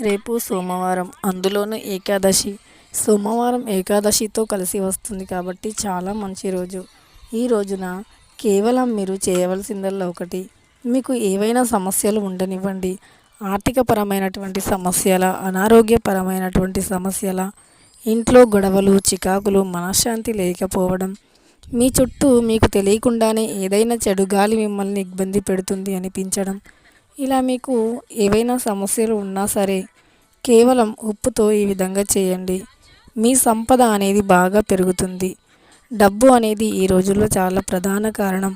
రేపు సోమవారం. అందులోనూ ఏకాదశి. సోమవారం ఏకాదశితో కలిసి వస్తుంది కాబట్టి చాలా మంచి రోజు. ఈ రోజున కేవలం మీరు చేయవలసిందల్లా ఒకటి. మీకు ఏవైనా సమస్యలు ఉండనివ్వండి. ఆర్థికపరమైనటువంటి సమస్యల అనారోగ్యపరమైనటువంటి సమస్యల ఇంట్లో గొడవలు చికాకులు మనశ్శాంతి లేకపోవడం మీ చుట్టూ మీకు తెలియకుండానే ఏదైనా చెడు గాలి మిమ్మల్ని ఇబ్బంది పెడుతుంది అనిపించడం ఇలా మీకు ఏవైనా సమస్యలు ఉన్నా సరే కేవలం ఉప్పుతో ఈ విధంగా చేయండి. మీ సంపద అనేది బాగా పెరుగుతుంది. డబ్బు అనేది ఈ రోజుల్లో చాలా ప్రధాన కారణం.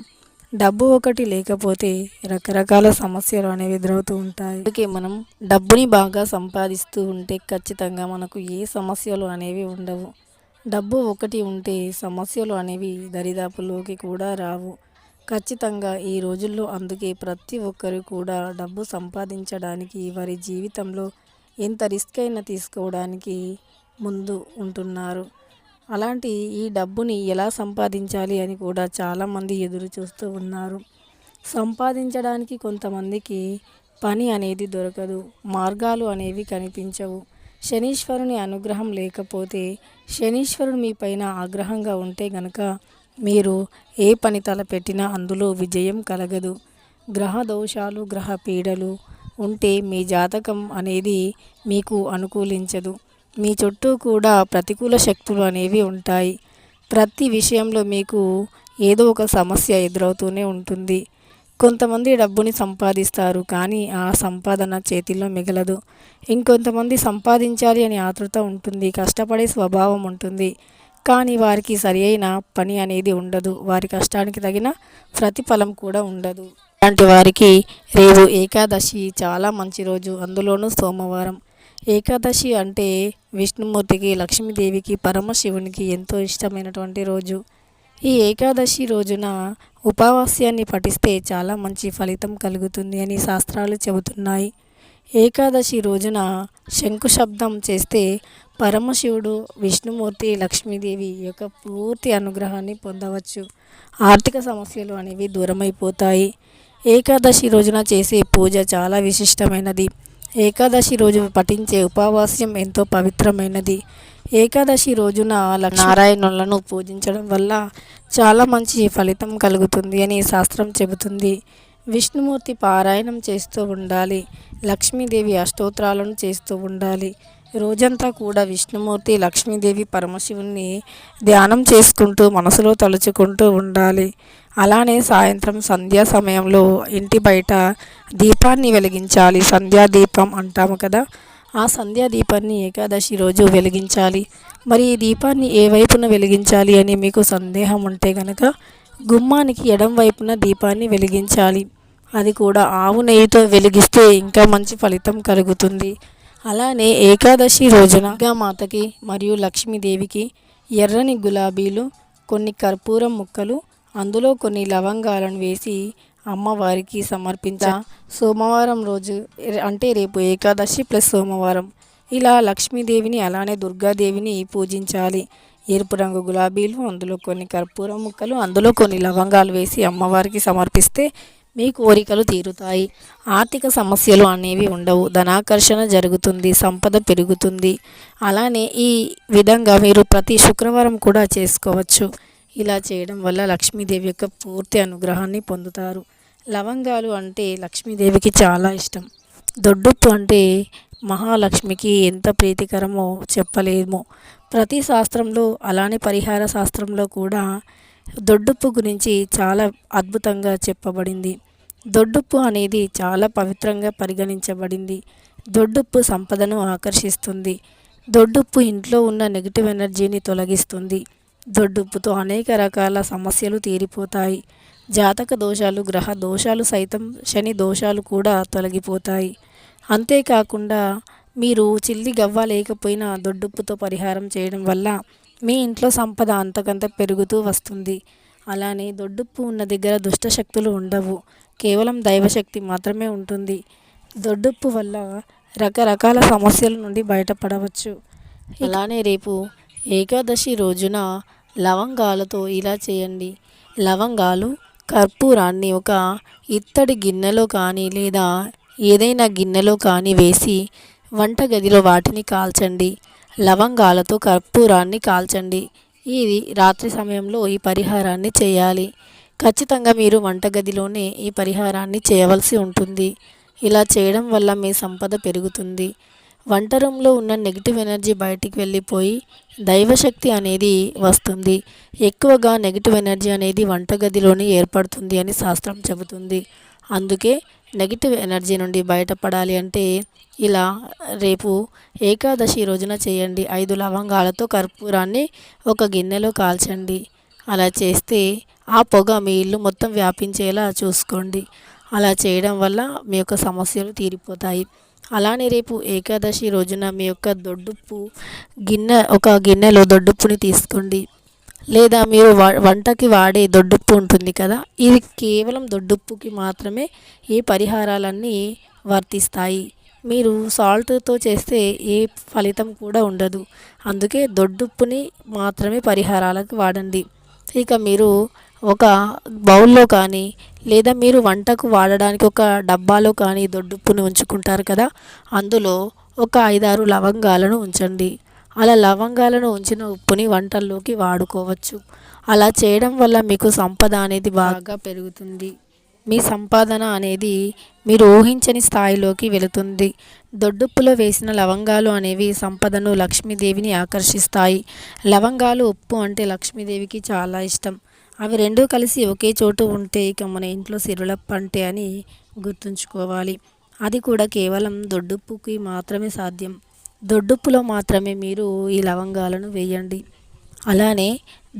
డబ్బు ఒకటి లేకపోతే రకరకాల సమస్యలు అనేవి ఎదురవుతూ ఉంటాయి. అందుకే మనం డబ్బుని బాగా సంపాదిస్తూ ఉంటే ఖచ్చితంగా మనకు ఏ సమస్యలు అనేవి ఉండవు. డబ్బు ఒకటి ఉంటే సమస్యలు అనేవి దరిదాపులోకి కూడా రావు. ఖచ్చితంగా ఈ రోజుల్లో అందుకే ప్రతి ఒక్కరు కూడా డబ్బు సంపాదించడానికి వారి జీవితంలో ఎంత రిస్క్ అయినా తీసుకోవడానికి ముందు ఉంటున్నారు. అలాంటి ఈ డబ్బుని ఎలా సంపాదించాలి అని కూడా చాలామంది ఎదురు చూస్తూ ఉన్నారు. సంపాదించడానికి కొంతమందికి పని అనేది దొరకదు మార్గాలు అనేవి కనిపించవు. శనీశ్వరుని అనుగ్రహం లేకపోతే శనీశ్వరుడు మీ పైన ఆగ్రహంగా ఉంటే గనక మీరు ఏ పని తలపెట్టినా అందులో విజయం కలగదు. గ్రహ దోషాలు గ్రహ పీడలు ఉంటే మీ జాతకం అనేది మీకు అనుకూలించదు. మీ చుట్టూ కూడా ప్రతికూల శక్తులు అనేవి ఉంటాయి. ప్రతి విషయంలో మీకు ఏదో ఒక సమస్య ఎదురవుతూనే ఉంటుంది. కొంతమంది డబ్బుని సంపాదిస్తారు కానీ ఆ సంపాదన చేతిలో మిగలదు. ఇంకొంతమంది సంపాదించాలి అని ఆతృత ఉంటుంది. కష్టపడే స్వభావం ఉంటుంది. కానీ వారికి సరి అయిన పని అనేది ఉండదు. వారి కష్టానికి తగిన ప్రతిఫలం కూడా ఉండదు. అలాంటి వారికి రేపు ఏకాదశి చాలా మంచి రోజు. అందులోనూ సోమవారం. ఏకాదశి అంటే విష్ణుమూర్తికి లక్ష్మీదేవికి పరమశివునికి ఎంతో ఇష్టమైనటువంటి రోజు. ఈ ఏకాదశి రోజున ఉపవాస్యాన్ని పఠిస్తే చాలా మంచి ఫలితం కలుగుతుంది అని శాస్త్రాలు చెబుతున్నాయి. ఏకాదశి రోజున శంకు శబ్దం చేస్తే పరమశివుడు విష్ణుమూర్తి లక్ష్మీదేవి యొక్క పూర్తి అనుగ్రహాన్ని పొందవచ్చు. ఆర్థిక సమస్యలు అనేవి దూరమైపోతాయి. ఏకాదశి రోజున చేసే పూజ చాలా విశిష్టమైనది. ఏకాదశి రోజు పఠించే ఉపవాస్యం ఎంతో పవిత్రమైనది. ఏకాదశి రోజున నారాయణులను పూజించడం వల్ల చాలా మంచి ఫలితం కలుగుతుంది అని శాస్త్రం చెబుతుంది. విష్ణుమూర్తి పారాయణం చేస్తూ ఉండాలి. లక్ష్మీదేవి అష్టోత్రాలను చేస్తూ ఉండాలి. రోజంతా కూడా విష్ణుమూర్తి లక్ష్మీదేవి పరమశివుని ధ్యానం చేసుకుంటూ మనసులో తలుచుకుంటూ ఉండాలి. అలానే సాయంత్రం సంధ్యా సమయంలో ఇంటి బయట దీపాన్ని వెలిగించాలి. సంధ్యా దీపం అంటాము కదా ఆ సంధ్యా దీపాన్ని ఏకాదశి రోజు వెలిగించాలి. మరి ఈ దీపాన్ని ఏ వైపున వెలిగించాలి అని మీకు సందేహం ఉంటే కనుక గుమ్మానికి ఎడం వైపున దీపాన్ని వెలిగించాలి. అది కూడా ఆవు నెయ్యితో వెలిగిస్తే ఇంకా మంచి ఫలితం కలుగుతుంది. అలానే ఏకాదశి రోజున మాతకి మరియు లక్ష్మీదేవికి ఎర్రని గులాబీలు కొన్ని కర్పూరం ముక్కలు అందులో కొన్ని లవంగాలను వేసి అమ్మవారికి సమర్పించ. సోమవారం రోజు అంటే రేపు ఏకాదశి ప్లస్ సోమవారం. ఇలా లక్ష్మీదేవిని అలానే దుర్గాదేవిని పూజించాలి. ఎరుపు రంగు గులాబీలు అందులో కొన్ని కర్పూర ముక్కలు అందులో కొన్ని లవంగాలు వేసి అమ్మవారికి సమర్పిస్తే మీ కోరికలు తీరుతాయి. ఆర్థిక సమస్యలు అనేవి ఉండవు. ధనాకర్షణ జరుగుతుంది సంపద పెరుగుతుంది. అలానే ఈ విధంగా మీరు ప్రతి శుక్రవారం కూడా చేసుకోవచ్చు. ఇలా చేయడం వల్ల లక్ష్మీదేవి యొక్క పూర్తి అనుగ్రహాన్ని పొందుతారు. లవంగాలు అంటే లక్ష్మీదేవికి చాలా ఇష్టం. దొడ్డుప్పు అంటే మహాలక్ష్మికి ఎంత ప్రీతికరమో చెప్పలేము. ప్రతి శాస్త్రంలో అలానే పరిహార శాస్త్రంలో కూడా దొడ్డుప్పు గురించి చాలా అద్భుతంగా చెప్పబడింది. దొడ్డుప్పు అనేది చాలా పవిత్రంగా పరిగణించబడింది. దొడ్డుప్పు సంపదను ఆకర్షిస్తుంది. దొడ్డుప్పు ఇంట్లో ఉన్న నెగిటివ్ ఎనర్జీని తొలగిస్తుంది. దొడ్డుప్పుతో అనేక రకాల సమస్యలు తీరిపోతాయి. జాతక దోషాలు గ్రహ దోషాలు సైతం శని దోషాలు కూడా తొలగిపోతాయి. అంతేకాకుండా మీరు చిల్లి గవ్వ లేకపోయినా దొడ్డుప్పుతో పరిహారం చేయడం వల్ల మీ ఇంట్లో సంపద అంతకంత పెరుగుతూ వస్తుంది. అలానే దొడ్డుప్పు ఉన్న దగ్గర దుష్టశక్తులు ఉండవు. కేవలం దైవశక్తి మాత్రమే ఉంటుంది. దొడ్డుప్పు వల్ల రకరకాల సమస్యల నుండి బయటపడవచ్చు. అలానే రేపు ఏకాదశి రోజున లవంగాలతో ఇలా చేయండి. లవంగాలు కర్పూరాన్ని ఒక ఇత్తడి గిన్నెలో కానీ లేదా ఏదైనా గిన్నెలో కానీ వేసి వంటగదిలో వాటిని కాల్చండి. లవంగాలతో కర్పూరాన్ని కాల్చండి. ఇది రాత్రి సమయంలో ఈ పరిహారాన్ని చేయాలి. ఖచ్చితంగా మీరు వంటగదిలోనే ఈ పరిహారాన్ని చేయవలసి ఉంటుంది. ఇలా చేయడం వల్ల మీ సంపద పెరుగుతుంది. వంట రూమ్లో ఉన్న నెగిటివ్ ఎనర్జీ బయటికి వెళ్ళిపోయి దైవశక్తి అనేది వస్తుంది. ఎక్కువగా నెగిటివ్ ఎనర్జీ అనేది వంటగదిలోనే ఏర్పడుతుంది అని శాస్త్రం చెబుతుంది. అందుకే నెగిటివ్ ఎనర్జీ నుండి బయటపడాలి అంటే ఇలా రేపు ఏకాదశి రోజున చేయండి. ఐదు లవంగాలతో కర్పూరాన్ని ఒక గిన్నెలో కాల్చండి. అలా చేస్తే ఆ పొగ మీ ఇల్లు మొత్తం వ్యాపించేలా చూసుకోండి. అలా చేయడం వల్ల మీ యొక్క సమస్యలు తీరిపోతాయి. అలానే రేపు ఏకాదశి రోజున మీ యొక్క దొడ్డుప్పు గిన్నె ఒక గిన్నెలో దొడ్డుప్పుని తీసుకోండి. లేదా మీరు వంటకి వాడే దొడ్డుప్పు ఉంటుంది కదా ఇది కేవలం దొడ్డుప్పుకి మాత్రమే ఈ పరిహారాలన్నీ వర్తిస్తాయి. మీరు సాల్ట్తో చేస్తే ఏ ఫలితం కూడా ఉండదు. అందుకే దొడ్డుప్పుని మాత్రమే పరిహారాలకు వాడండి. ఇక మీరు ఒక బౌల్లో కానీ లేదా మీరు వంటకు వాడడానికి ఒక డబ్బాలో కానీ దొడ్డుప్పుని ఉంచుకుంటారు కదా అందులో ఒక ఐదారు లవంగాలను ఉంచండి. అలా లవంగాలను ఉంచిన ఉప్పుని వంటల్లోకి వాడుకోవచ్చు. అలా చేయడం వల్ల మీకు సంపద అనేది బాగా పెరుగుతుంది. మీ సంపాదన అనేది మీరు ఊహించని స్థాయిలోకి వెళుతుంది. దొడ్డుప్పులో వేసిన లవంగాలు అనేవి సంపదను లక్ష్మీదేవిని ఆకర్షిస్తాయి. లవంగాలు ఉప్పు అంటే లక్ష్మీదేవికి చాలా ఇష్టం. అవి రెండూ కలిసి ఒకే చోటు ఉంటే ఇక మన ఇంట్లో సిరులప్ప అంటే అని గుర్తుంచుకోవాలి. అది కూడా కేవలం దొడ్డుప్పుకి మాత్రమే సాధ్యం. దొడ్డుప్పులో మాత్రమే మీరు ఈ లవంగాలను వేయండి. అలానే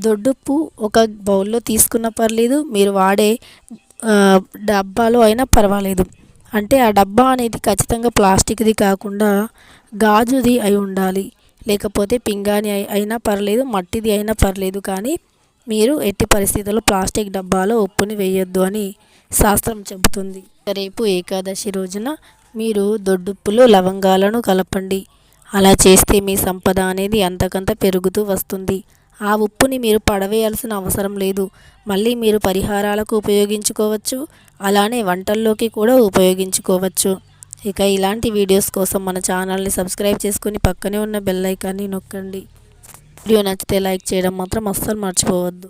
దొడ్డుప్పు ఒక బౌల్లో తీసుకున్న పర్లేదు మీరు వాడే డబ్బాలో అయినా పర్వాలేదు. అంటే ఆ డబ్బా అనేది ఖచ్చితంగా ప్లాస్టిక్ది కాకుండా గాజుది అయి ఉండాలి. లేకపోతే పింగాణి అయినా పర్లేదు మట్టిది అయినా పర్లేదు కానీ మీరు ఎట్టి పరిస్థితుల్లో ప్లాస్టిక్ డబ్బాలో ఉప్పుని వేయొద్దు అని శాస్త్రం చెబుతుంది. రేపు ఏకాదశి రోజున మీరు దొడ్డుప్పులో లవంగాలను కలపండి. అలా చేస్తే మీ సంపద అనేది అంతకంత పెరుగుతూ వస్తుంది. ఆ ఉప్పుని మీరు పడవేయాల్సిన అవసరం లేదు. మళ్ళీ మీరు పరిహారాలకు ఉపయోగించుకోవచ్చు. అలానే వంటల్లోకి కూడా ఉపయోగించుకోవచ్చు. ఇక ఇలాంటి వీడియోస్ కోసం మన ఛానల్ని సబ్స్క్రైబ్ చేసుకుని పక్కనే ఉన్న బెల్ ఐకాన్ని నొక్కండి. వీడియో నచ్చితే లైక్ చేయడం మాత్రం అస్సలు మర్చిపోవద్దు.